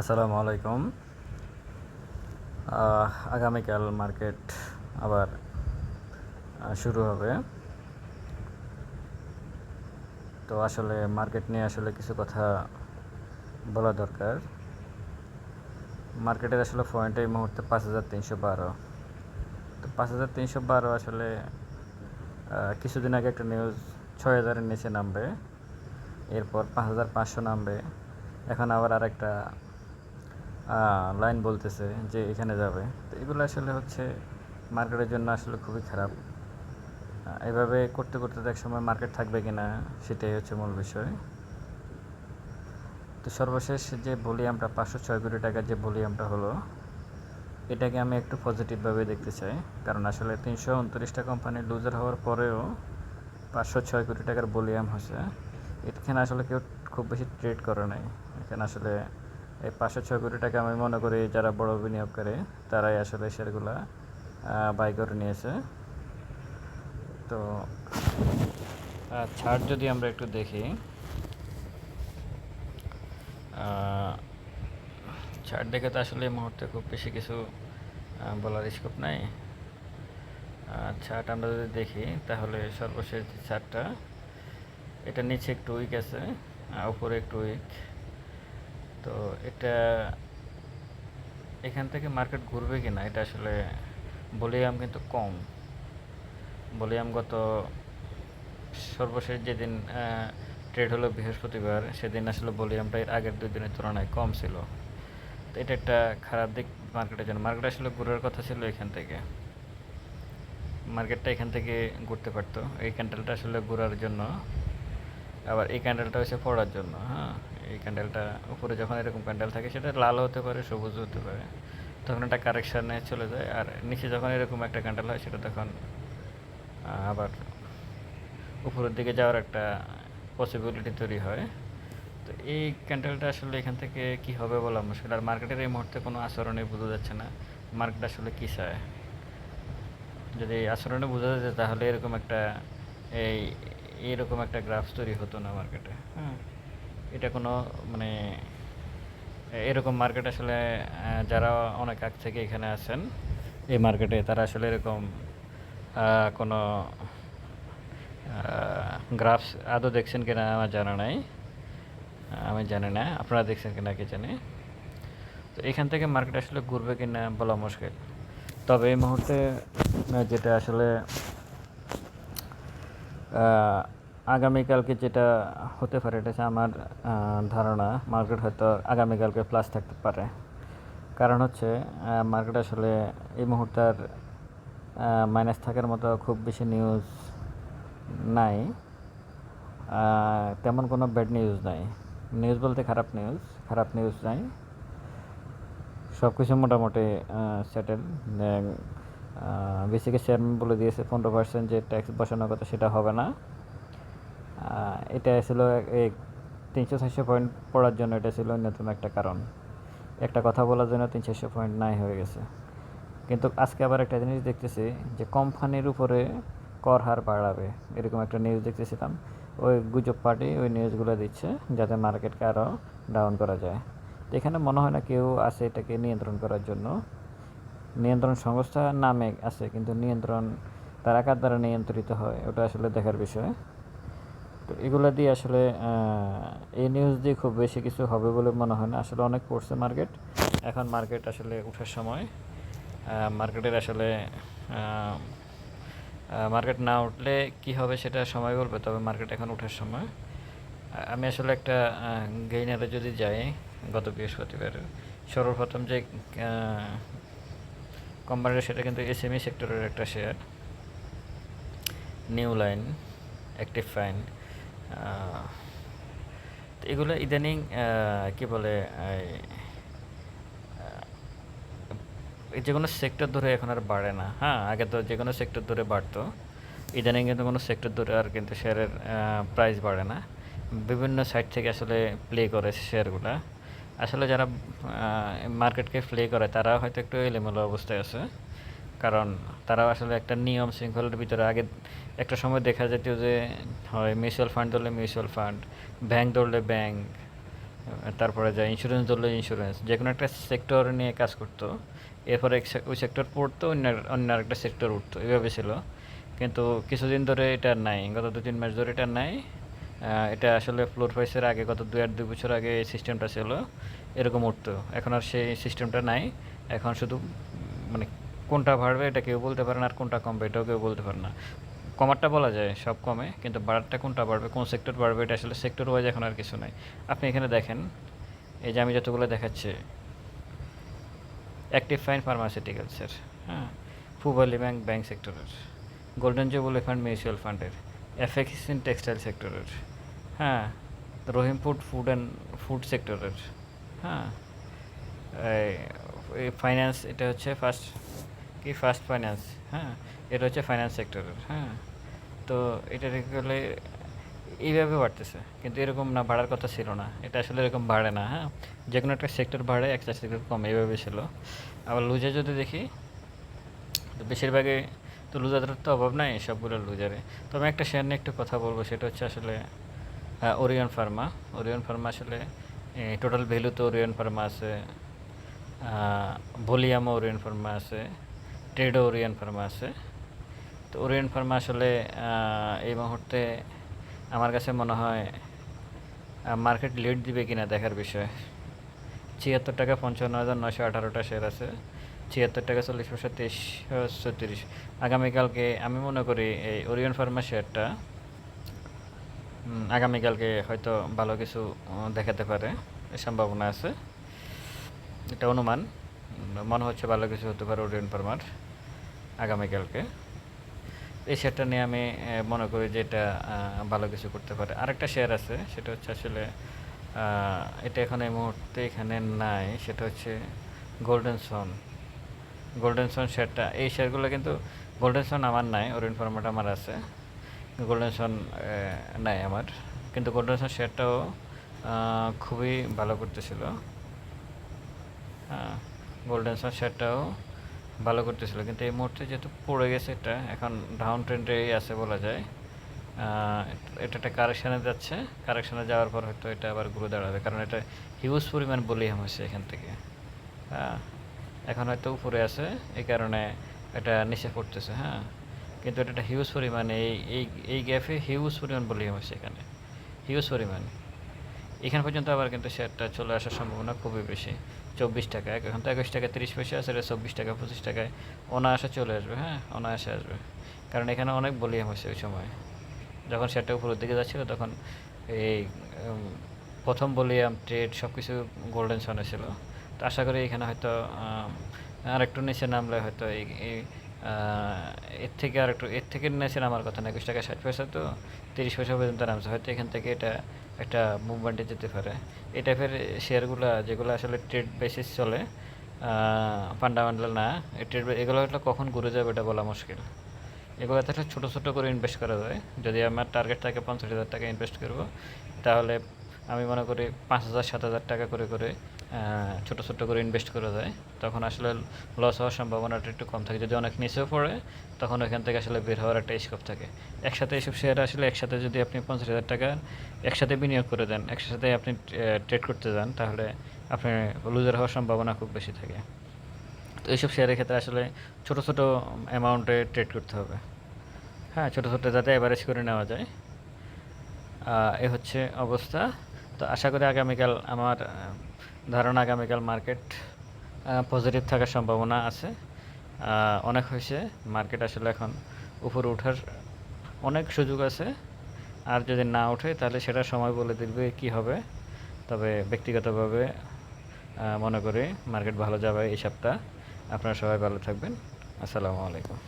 আসসালামু আলাইকুম। আগামীকাল মার্কেট আবার শুরু হবে। তো আসলে মার্কেট নিয়ে আসলে কিছু কথা বলা দরকার। মার্কেটের আসলে পয়েন্ট এই মুহূর্তে পাঁচ হাজার তিনশো বারো। তো পাঁচ হাজার তিনশো বারো আসলে কিছুদিন আগে একটা নিউজ ছয় হাজারের নিচে নামবে। এরপর পাঁচ হাজার পাঁচশো নামবে। এখন আবার আরেকটা লাইন বলতেছে যে এখানে যাবে। তো এগুলো আসলে হচ্ছে মার্কেটের জন্য আসলে খুবই খারাপ। এভাবে করতে করতে তো সময় মার্কেট থাকবে কি না সেটাই হচ্ছে মূল বিষয়। তো সর্বশেষ যে ভলিউমটা, পাঁচশো ছয় কোটি টাকার যে ভলিউমটা হলো, এটাকে আমি একটু পজিটিভভাবে দেখতে চাই। কারণ আসলে তিনশো উনত্রিশটা কোম্পানি লুজার হওয়ার পরেও পাঁচশো ছয় কোটি টাকার ভলিউম হয়েছে এখানে আসলে কেউ খুব বেশি ট্রেড করে নাই। এখানে আসলে এই পাঁচশো ছয় কোটি টাকা আমি মনে করি যারা বড় বিনিয়োগ করে, তারাই আসলে শেয়ারগুলা বাই করে নিয়েছে। তো ছাড় যদি আমরা একটু দেখি। ছাড় দেখে তো আসলে এই মুহূর্তে খুব বেশি কিছু বলার স্কোপ নাই। ছাড় আমরা যদি দেখি, তাহলে সর্বশেষ যে ছাড়টা, এটা নিচে একটু উইক আছে উপরে একটু উইক তো এটা এখান থেকে মার্কেট ঘুরবে কি না এটা আসলে ভলিউম কিন্তু কম। ভলিউম গত সর্বশেষ যেদিন ট্রেড হলো বৃহস্পতিবার, সেদিন আসলে ভলিউমটা এর আগের দুই দিনের তুলনায় কম ছিল। তো এটা একটা খারাপ দিক মার্কেটের জন্য। মার্কেট আসলে ঘুরার কথা ছিল এখান থেকে। মার্কেটটা এখান থেকে ঘুরতে পারতো। এই ক্যান্ডেলটা আসলে ঘোরার জন্য। আবার এই ক্যান্ডেলটা হচ্ছে পড়ার জন্য হ্যাঁ। এই ক্যান্ডেলটা উপরে যখন এরকম ক্যান্ডেল থাকে, সেটা লাল হতে পারে সবুজ হতে পারে। তখন একটা কারেকশানে চলে যায়, আর নিচে যখন এরকম একটা ক্যান্ডেল হয়, সেটা তখন আবার উপরের দিকে যাওয়ার একটা পসিবিলিটি তৈরি হয়। তো এই ক্যান্ডেলটা আসলে এখান থেকে কি হবে বলা মুশকিল, আর মার্কেটের এই মুহূর্তে কোনো আচরণে বোঝা যাচ্ছে না। মার্কেট আসলে কী চায়? যদি আচরণে বোঝা যেত তাহলে এরকম একটা, এই এরকম একটা গ্রাফ তৈরি হতো না মার্কেটে হ্যাঁ এটা কোনো মানে এরকম মার্কেট আসলে যারা অনেক আগ থেকে এখানে আছেন, এই মার্কেটে তারা আসলে এরকম কোনো গ্রাফস আদৌ দেখছেন কিনা আমার জানা নাই। আমি জানি না, আপনারা দেখছেন কিনা কি জানি। তো এখান থেকে মার্কেট আসলে ঘুরবে কিনা বলা মুশকিল। তবে এই মুহূর্তে যেটা আসলে আগামীকালকে যেটা হতে পারে, এটা আমার ধারণা, মার্কেট হয়তো আগামীকালকে প্লাস থাকতে পারে। কারণ হচ্ছে মার্কেট আসলে এই মুহূর্তে আর মাইনাস থাকার মতো খুব বেশি নিউজ নাই। তেমন কোনো ব্যাড নিউজ নাই। নিউজ বলতে খারাপ নিউজ খারাপ নিউজ নাই। সব কিছু মোটামুটি সেটেল বেসিকে চেয়ারম্যান বলে দিয়েছে, পনেরো পার্সেন্ট যে ট্যাক্স বসানোর কথা সেটা হবে না। এটা ছিল তিনশো চারশো পয়েন্ট পড়ার জন্য এটা ছিল অন্যতম একটা কারণ। একটা কথা বলার জন্য তিন চারশো পয়েন্ট নাই হয়ে গেছে। কিন্তু আজকে আবার একটা জিনিস দেখতেছি যে কোম্পানির উপরে কর হার বাড়াবে। এরকম একটা নিউজ দেখতেছিলাম। ওই গুজব পার্টি ওই নিউজগুলো দিচ্ছে যাতে মার্কেটকে আরও ডাউন করা যায়। এখানে মনে হয় না কেউ আছে এটাকে নিয়ন্ত্রণ করার জন্য। নিয়ন্ত্রণ সংস্থা নামে আছে, কিন্তু নিয়ন্ত্রণ, তারা কার দ্বারা নিয়ন্ত্রিত হয়, ওটা আসলে দেখার বিষয়। তো এগুলো দিয়ে আসলে এই নিউজ দিয়ে খুব বেশি কিছু হবে বলে মনে হয় না। আসলে অনেক পড়ছে মার্কেট এখন মার্কেট আসলে উঠার সময়। মার্কেটের আসলে মার্কেট না উঠলে কি হবে সেটা সময় বলবে, তবে মার্কেট এখন ওঠার সময়। আমি আসলে একটা গেইনারে যদি যাই, গত বৃহস্পতিবার, সর্বপ্রথম যে কোম্পানিটা সেটা কিন্তু এসএমই সেক্টরের একটা share new line active fine তো এগুলো ইদানিং কি বলে যে কোনো সেক্টর ধরে এখন আর বাড়ে না। হ্যাঁ আগে তো যে কোনো সেক্টর ধরে বাড়তো। ইদানিং কিন্তু কোনো সেক্টর ধরে আর কিন্তু শেয়ারের প্রাইস বাড়ে না। বিভিন্ন সাইড থেকে আসলে প্লে করে শেয়ারগুলো আসলে যারা মার্কেটকে প্লে করে, তারা হয়তো একটু এলোমেলো অবস্থায় আছে। কারণ তারা আসলে একটা নিয়ম শৃঙ্খলার ভিতরে আগে একটা সময় দেখা যেত যে, হয় মিউচুয়াল ফান্ড ধরলে মিউচুয়াল ফান্ড ব্যাংক ধরলে ব্যাংক তারপরে যা ইন্স্যুরেন্স ধরলে ইন্স্যুরেন্স যে কোনো একটা সেক্টর নিয়ে কাজ করতো। এরপরে ওই সেক্টর পড়তো অন্য অন্য আরেকটা সেক্টর উঠতো এইভাবে ছিল। কিন্তু কিছুদিন ধরে এটা নাই, গত দু তিন মাস ধরে এটা নাই। এটা আসলে ফ্লোর প্রাইসের আগে, গত দু আর দুই বছর আগে এই সিস্টেমটা ছিল, এরকম উঠতো। এখন আর সেই সিস্টেমটা নাই। এখন শুধু মানে কোনটা বাড়বে এটা কেউ বলতে পারে না আর কোনটা কমবে এটাও কেউ বলতে পারে না। কমারটা বলা যায়, সব কমে, কিন্তু বাড়ারটা কোনটা বাড়বে, কোন সেক্টর বাড়বে এটা আসলে সেক্টর ওয়াইজ এখন আর কিছু নাই। আপনি এখানে দেখেন, এই যে আমি যতগুলো দেখাচ্ছি অ্যাক্টিভ ফাইন ফার্মাসিউটিক্যালসের হ্যাঁ ফুবালি ব্যাংক ব্যাংক সেক্টরের গোল্ডেন জুবলি ফান্ড মিউচুয়াল ফান্ডের এফএক্স টেক্সটাইল সেক্টরের হ্যাঁ রহিম ফুড অ্যান্ড ফুড সেক্টরের হ্যাঁ ফাইন্যান্স এটা হচ্ছে ফার্স্ট কি ফার্স্ট ফাইন্যান্স হ্যাঁ এটা হচ্ছে ফাইন্যান্স সেক্টরের হ্যাঁ তো এটা গেলে এইভাবে বাড়তেছে। কিন্তু এরকম না, বাড়ার কথা ছিল না। এটা আসলে এরকম বাড়ে না হ্যাঁ। যে কোনো একটা সেক্টর বাড়ে, একটা সেক্টর কম, এইভাবে ছিল। আবার লুজে যদি দেখি, তো বেশিরভাগই তো লুজারের তো অভাব নাই, সবগুলো লুজারে। তবে একটা শেয়ার নিয়ে একটু কথা বলব, সেটা হচ্ছে আসলে ওরিয়ন ফার্মা ওরিয়ন ফার্মা আসলে টোটাল ভ্যালু তো ওরিয়ন ফার্মা আছে ভলিয়ামও ওরিয়ন ফার্মা আছে। ট্রেডও ওরিয়ন ফার্মা আছে। তো ওরিয়ন ফার্মা আসলে এই মুহূর্তে আমার কাছে মনে হয় মার্কেট লিড দিবে কিনা দেখার বিষয়। ছিয়াত্তর টাকা পঞ্চান্ন হাজার নয়শো আঠারোটা শেয়ার আছে। ছিয়াত্তর টাকা চল্লিশ পয়সা তেইশ, ছত্রিশ। আগামীকালকে আমি মনে করি এই ওরিয়ন ফার্মা শেয়ারটা আগামীকালকে হয়তো ভালো কিছু দেখাতে পারে সম্ভাবনা আছে। এটা অনুমান মনে হচ্ছে ভালো কিছু হতে পারে ওরিয়ন ফার্মার আগামীকালকে। এই শেয়ারটা নিয়ে আমি মনে করি যে এটা ভালো কিছু করতে পারে। আরেকটা শেয়ার আছে, সেটা হচ্ছে আসলে এটা এখন এই মুহূর্তে এখানে নাই, সেটা হচ্ছে গোল্ডেন সন গোল্ডেন সন শেয়ারটা এই শেয়ারগুলো কিন্তু গোল্ডেন সন আমার নাই ওরিয়ন ফার্মাটা আমার আছে। গোল্ডেন সন নাই আমার। কিন্তু গোল্ডেন সন শেয়ারটাও খুবই ভালো করতেছিল। হ্যাঁ গোল্ডেন সন শেয়ারটাও ভালো করতেছিল। কিন্তু এই মুহূর্তে যেহেতু পড়ে গেছে এটা, এখন ডাউন ট্রেন্ডেই আছে বলা যায়। এটা একটা কারেকশানে যাচ্ছে। কারেকশানে যাওয়ার পর হয়তো এটা আবার ঘুরে দাঁড়াবে। কারণ এটা হিউজ পরিমাণ বলিয়াম হয়েছে এখান থেকে। হ্যাঁ এখন হয়তো উপরে আছে। এই কারণে এটা নিচে পড়তেছে হ্যাঁ। কিন্তু এটা একটা হিউজ পরিমাণ। এই এই গ্যাপে হিউজ পরিমাণ বলিয়াম হয়েছে এখানে। হিউজ পরিমাণ। এখান পর্যন্ত আবার কিন্তু শেয়ারটা চলে আসার সম্ভাবনা খুবই বেশি। চব্বিশ টাকা এখন তো একুশ টাকা তিরিশ পয়সা আছে চব্বিশ টাকা পঁচিশ টাকায়। অনায়াসে চলে আসবে হ্যাঁ অনায়াসে আসবে। কারণ এখানে অনেক বলিয়াম হয়েছে ওই সময়। যখন শেয়ারটা উপরের দিকে যাচ্ছিল তখন এই প্রথম বলিয়াম ট্রেড সব কিছু গোল্ডেন সনে ছিল। তো আশা করি এখানে হয়তো আম, আর একটু নিচে নামলে হয়তো এই এই, এর থেকে আর একটু এর থেকে নিচে নামার কথা না একুশ টাকা ষাট পয়সা তো তিরিশ পয়সা পর্যন্ত নামছে। হয়তো এখান থেকে এটা একটা মুভমেন্টে যেতে পারে। এই টাইপের শেয়ারগুলো যেগুলো আসলে ট্রেড বেসিস চলে ফান্ডামেন্টাল না ট্রেড এগুলো একটা কখন ঘুরে যাবে এটা বলা মুশকিল। এগুলো থাকলে ছোটো ছোটো করে ইনভেস্ট করা যায়। যদি আমার টার্গেট থাকে পঞ্চাশ হাজার টাকা ইনভেস্ট করব, তাহলে আমি মনে করি পাঁচ হাজার, সাত হাজার টাকা করে করে ছোটো ছোটো করে ইনভেস্ট করা যায়। তখন আসলে লস হওয়ার সম্ভাবনাটা একটু কম থাকে। যদি অনেক নিচেও পড়ে, তখন ওইখান থেকে আসলে বের হওয়ার একটা স্কোপ থাকে। একসাথে এইসব শেয়ার আসলে একসাথে যদি আপনি পঞ্চাশ হাজার টাকা একসাথে বিনিয়োগ করে দেন, একসাথে আপনি ট্রেড করতে যান, তাহলে আপনি লুজার হওয়ার সম্ভাবনা খুব বেশি থাকে। তো এইসব শেয়ারের ক্ষেত্রে আসলে ছোটো ছোটো অ্যামাউন্টে ট্রেড করতে হবে। হ্যাঁ ছোটো ছোটো যাতে অ্যাভারেজ করে নেওয়া যায়। এ হচ্ছে অবস্থা। তো আশা করি আগামীকাল আমার ধারণা আগামীকাল মার্কেট পজিটিভ থাকার সম্ভাবনা আছে। অনেক হয়েছে, মার্কেট আসলে এখন উপরে ওঠার অনেক সুযোগ আছে। আর যদি না ওঠে, তাহলে সেটা সময় বলে দিবে কি হবে। তবে ব্যক্তিগতভাবে মনে করি মার্কেট ভালো যাবে এই সপ্তাহ। আপনারা সবাই ভালো থাকবেন। আসসালামু আলাইকুম।